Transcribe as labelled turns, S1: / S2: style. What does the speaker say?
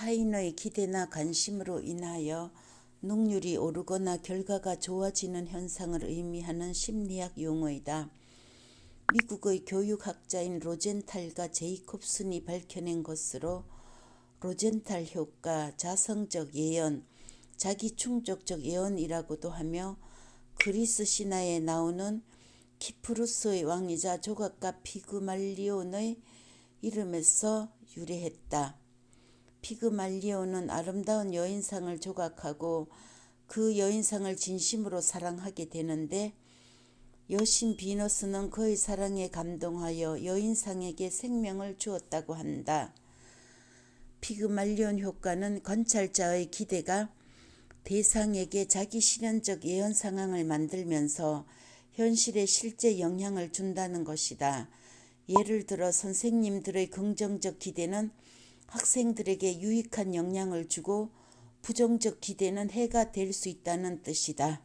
S1: 타인의 기대나 관심으로 인하여 능률이 오르거나 결과가 좋아지는 현상을 의미하는 심리학 용어이다. 미국의 교육학자인 로젠탈과 제이콥슨이 밝혀낸 것으로 로젠탈 효과, 자성적 예언, 자기 충족적 예언이라고도 하며 그리스 신화에 나오는 키프루스의 왕이자 조각가 피그말리온의 이름에서 유래했다. 피그말리온은 아름다운 여인상을 조각하고 그 여인상을 진심으로 사랑하게 되는데 여신 비너스는 그의 사랑에 감동하여 여인상에게 생명을 주었다고 한다. 피그말리온 효과는 관찰자의 기대가 대상에게 자기 실현적 예언 상황을 만들면서 현실에 실제 영향을 준다는 것이다. 예를 들어 선생님들의 긍정적 기대는 학생들에게 유익한 영향을 주고 부정적 기대는 해가 될 수 있다는 뜻이다.